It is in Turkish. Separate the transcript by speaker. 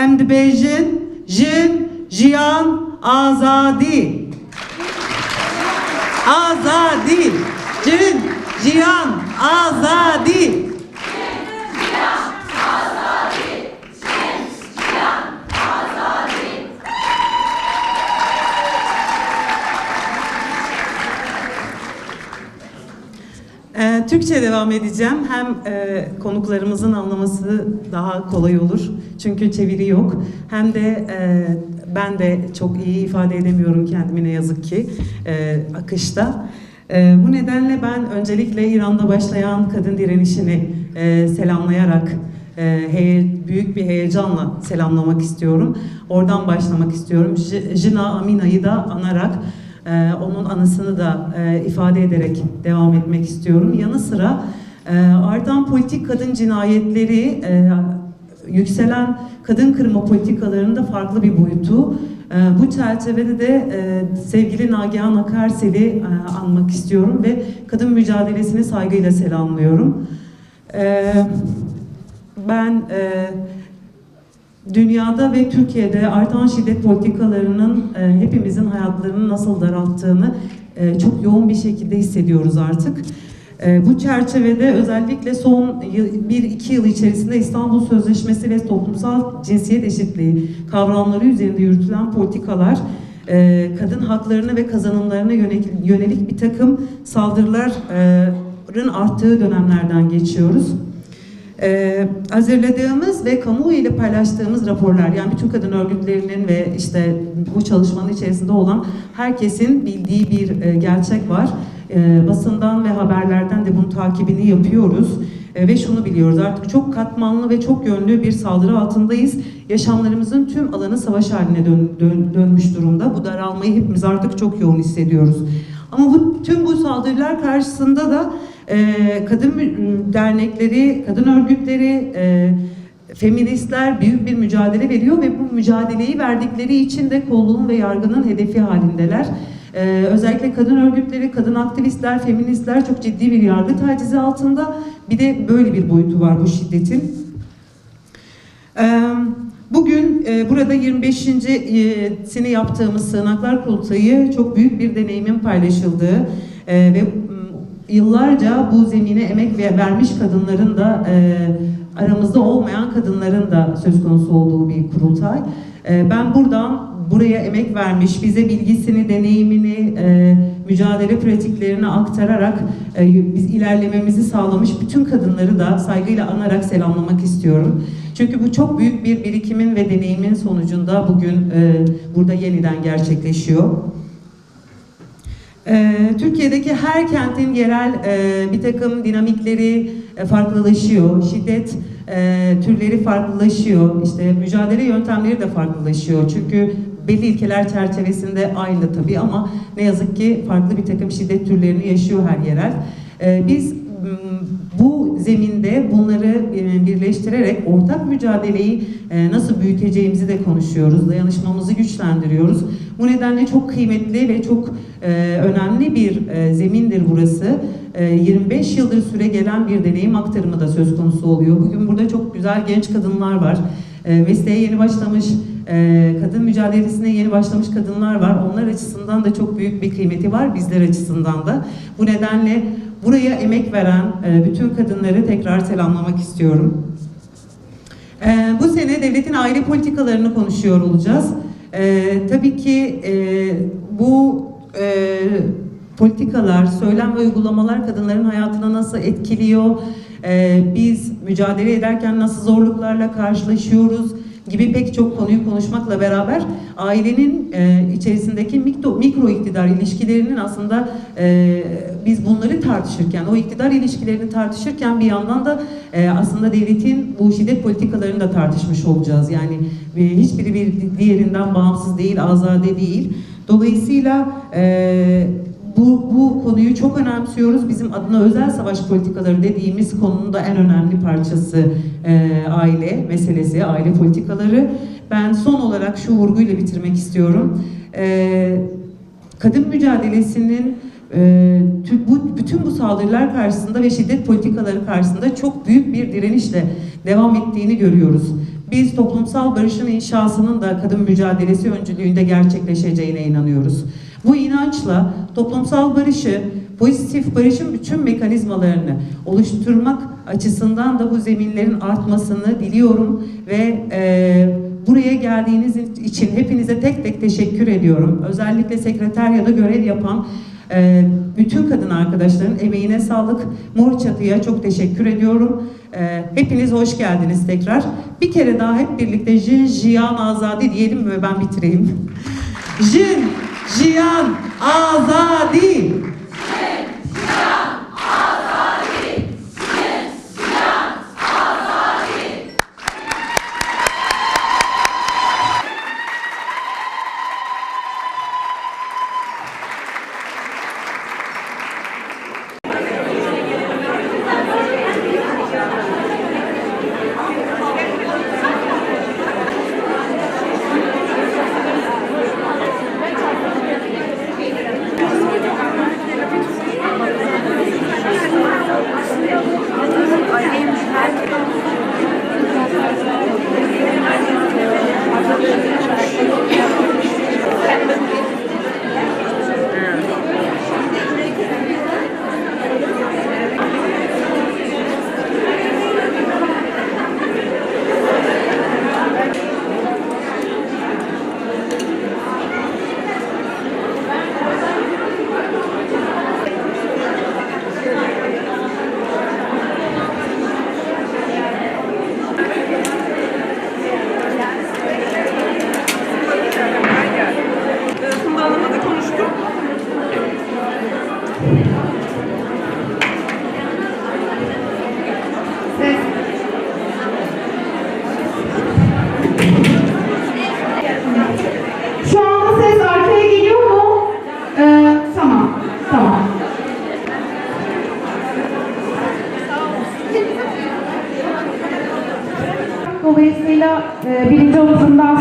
Speaker 1: em dibêjin jin jiyan azadî azadî cin jiyan azadî Ee, Türkçe devam edeceğim. Hem e, konuklarımızın anlaması daha kolay olur. Çünkü çeviri yok. Hem de e, ben de çok iyi ifade edemiyorum kendimi ne yazık ki e, akışta. E, bu nedenle ben öncelikle İran'da başlayan kadın direnişini e, selamlayarak e, heye- büyük bir heyecanla selamlamak istiyorum. Oradan başlamak istiyorum. J- Jina Amina'yı da anarak ee, onun anısını da e, ifade ederek devam etmek istiyorum. Yanı sıra e, artan politik kadın cinayetleri e, yükselen kadın kırma politikalarının da farklı bir boyutu. E, bu çerçevede de e, sevgili Nagihan Akarsel'i e, anmak istiyorum ve kadın mücadelesini saygıyla selamlıyorum. E, ben e, dünyada ve Türkiye'de artan şiddet politikalarının hepimizin hayatlarını nasıl daralttığını çok yoğun bir şekilde hissediyoruz artık. E, bu çerçevede özellikle son 1-2 yıl içerisinde İstanbul Sözleşmesi ve toplumsal cinsiyet eşitliği kavramları üzerinde yürütülen politikalar e, kadın haklarına ve kazanımlarına yönelik bir takım saldırıların arttığı dönemlerden geçiyoruz. Ee, hazırladığımız ve kamuoyu ile paylaştığımız raporlar yani bütün kadın örgütlerinin ve işte bu çalışmanın içerisinde olan herkesin bildiği bir e, gerçek var. Ee, basından ve haberlerden de bunun takibini yapıyoruz. Ee, ve şunu biliyoruz artık çok katmanlı ve çok yönlü bir saldırı altındayız. Yaşamlarımızın tüm alanı savaş haline dön- dön- dönmüş durumda. Bu daralmayı hepimiz artık çok yoğun hissediyoruz. Ama bu tüm bu saldırılar karşısında da e, kadın dernekleri, kadın örgütleri, e, feministler büyük bir mücadele veriyor ve bu mücadeleyi verdikleri için de kolluğun ve yargının hedefi halindeler. E, özellikle kadın örgütleri, kadın aktivistler, feministler çok ciddi bir yargı tacizi altında. Bir de böyle bir boyutu var bu şiddetin. Ee, Bugün e, burada 25.sini yaptığımız Sığınaklar Kurultayı çok büyük bir deneyimin paylaşıldığı e, ve yıllarca bu zemine emek ve vermiş kadınların da e, aramızda olmayan kadınların da söz konusu olduğu bir kurultay. E, Ben buradan buraya emek vermiş, bize bilgisini, deneyimini, e, mücadele pratiklerini aktararak e, biz ilerlememizi sağlamış bütün kadınları da saygıyla anarak selamlamak istiyorum. Çünkü bu çok büyük bir birikimin ve deneyimin sonucunda bugün e, burada yeniden gerçekleşiyor. Ee, Türkiye'deki her kentin yerel e, bir takım dinamikleri e, farklılaşıyor. Şiddet e, türleri farklılaşıyor. İşte mücadele yöntemleri de farklılaşıyor. Çünkü belli ilkeler çerçevesinde aynı tabii ama ne yazık ki farklı bir takım şiddet türlerini yaşıyor her yerel. Biz bu zeminde bunları birleştirerek ortak mücadeleyi e, nasıl büyüteceğimizi de konuşuyoruz. Dayanışmamızı güçlendiriyoruz. Bu nedenle çok kıymetli ve çok e, önemli bir e, zemindir burası. E, 25 yıldır süre gelen bir deneyim aktarımı da söz konusu oluyor. Bugün burada çok güzel genç kadınlar var. Mesleğe yeni başlamış, kadın mücadelesine yeni başlamış kadınlar var. Onlar açısından da çok büyük bir kıymeti var, bizler açısından da. Bu nedenle buraya emek veren bütün kadınları tekrar selamlamak istiyorum. Ee, bu sene devletin aile politikalarını konuşuyor olacağız. Ee, tabii ki e, bu e, politikalar, söylem ve uygulamalar kadınların hayatına nasıl etkiliyor, Ee, biz mücadele ederken nasıl zorluklarla karşılaşıyoruz gibi pek çok konuyu konuşmakla beraber ailenin e, içerisindeki mikro, mikro iktidar ilişkilerinin aslında e, biz bunları tartışırken, o iktidar ilişkilerini tartışırken bir yandan da e, aslında devletin bu şiddet politikalarını da tartışmış olacağız. Yani e, hiçbiri bir diğerinden bağımsız değil, azade değil. Dolayısıyla e, bu, bu konuyu çok önemsiyoruz. Bizim adına özel savaş politikaları dediğimiz konunun da en önemli parçası e, aile meselesi, aile politikaları. Ben son olarak şu vurguyla bitirmek istiyorum. E, kadın mücadelesinin e, bu, bütün bu saldırılar karşısında ve şiddet politikaları karşısında çok büyük bir direnişle devam ettiğini görüyoruz. biz toplumsal barışın inşasının da kadın mücadelesi öncülüğünde gerçekleşeceğine inanıyoruz. Bu inançla toplumsal barışı, pozitif barışın bütün mekanizmalarını oluşturmak açısından da bu zeminlerin artmasını diliyorum ve e, buraya geldiğiniz için hepinize tek tek teşekkür ediyorum. Özellikle sekreteryada görev yapan e, bütün kadın arkadaşların emeğine sağlık. Mor Çatı'ya çok teşekkür ediyorum. E, hepiniz hoş geldiniz tekrar. Bir kere daha hep birlikte Jin Jiyan Azadi diyelim ve ben bitireyim. Jin Jiyan Azadi.
Speaker 2: E, birinci havuzundan